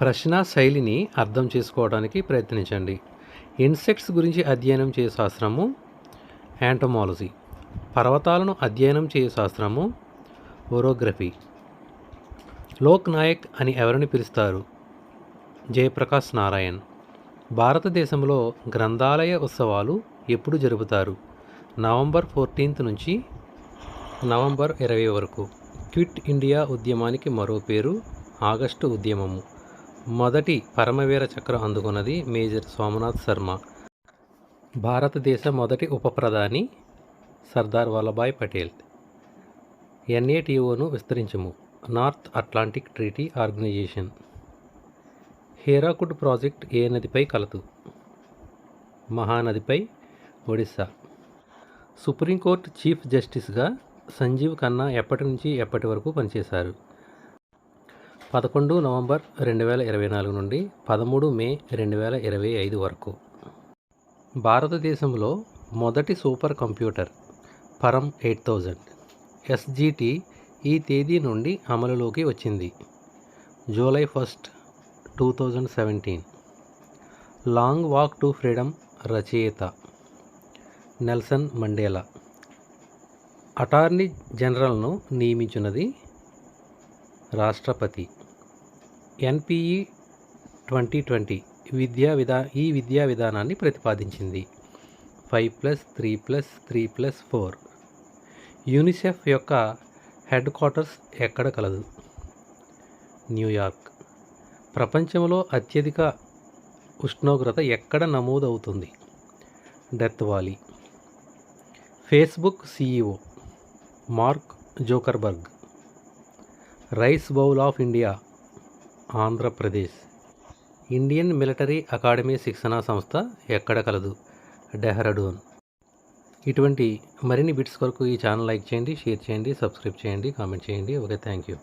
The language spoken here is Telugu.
ప్రశ్న శైలిని అర్థం చేసుకోవడానికి ప్రయత్నించండి. ఇన్సెక్ట్స్ గురించి అధ్యయనం చేయ శాస్త్రము యాంటమాలజీ. పర్వతాలను అధ్యయనం చేయ శాస్త్రము ఓరోగ్రఫీ లోక్ నాయక్ అని ఎవరిని పిలుస్తారు? జయప్రకాష్ నారాయణ్. భారతదేశంలో గ్రంథాలయ ఉత్సవాలు ఎప్పుడు జరుపుతారు? నవంబర్ ఫోర్టీన్త్ నుంచి నవంబర్ ఇరవై వరకు. క్విట్ ఇండియా ఉద్యమానికి మరో పేరు ఆగస్టు ఉద్యమము. మొదటి పరమవీర చక్రం అందుకున్నది మేజర్ సోమనాథ్ శర్మ. భారతదేశ మొదటి ఉప ప్రధాని సర్దార్ వల్లభాయ్ పటేల్. ఎన్ఏటిఓను విస్తరించము. North Atlantic Treaty Organisation. Hirakud project ఏ నదిపై కలదు. మహానదిపై ఒడిస్సా. సుప్రీంకోర్టు చీఫ్ జస్టిస్గా సంజీవ్ ఖన్నా ఎప్పటి నుంచి ఎప్పటి వరకు పనిచేశారు? పదకొండు నవంబర్ రెండు వేల ఇరవై నాలుగు నుండి పదమూడు మే రెండు వేల ఇరవై ఐదు వరకు. భారతదేశంలో మొదటి super computer Param eight thousand. SGT ఈ తేదీ నుండి అమలులోకి వచ్చింది. July first two thousand seventeen. Long walk to freedom రచయిత నెల్సన్ మండేలా. అటార్నీ జనరల్ను నియమించినది రాష్ట్రపతి. ఎన్పిఈ ట్వంటీ ట్వంటీ విద్యా విధా ఈ విద్యా విధానాన్ని ప్రతిపాదించింది. Five plus three plus three plus four. UNICEF యొక్క హెడ్ క్వార్టర్స్ ఎక్కడ కలదు? New York. ప్రపంచంలో అత్యధిక ఉష్ణోగ్రత ఎక్కడ నమోదవుతుంది? Death valley Facebook CEO Mark Zuckerberg. Rice bowl of India Andhra Pradesh. Indian military academy శిక్షణా సంస్థ ఎక్కడ కలదు? డెహ్రాడూన్. ఇటువంటి మరిన్ని బిట్స్ కొరకు ఈ ఛానల్ లైక్ చేయండి షేర్ చేయండి సబ్స్క్రైబ్ చేయండి కామెంట్ చేయండి. Okay thank you.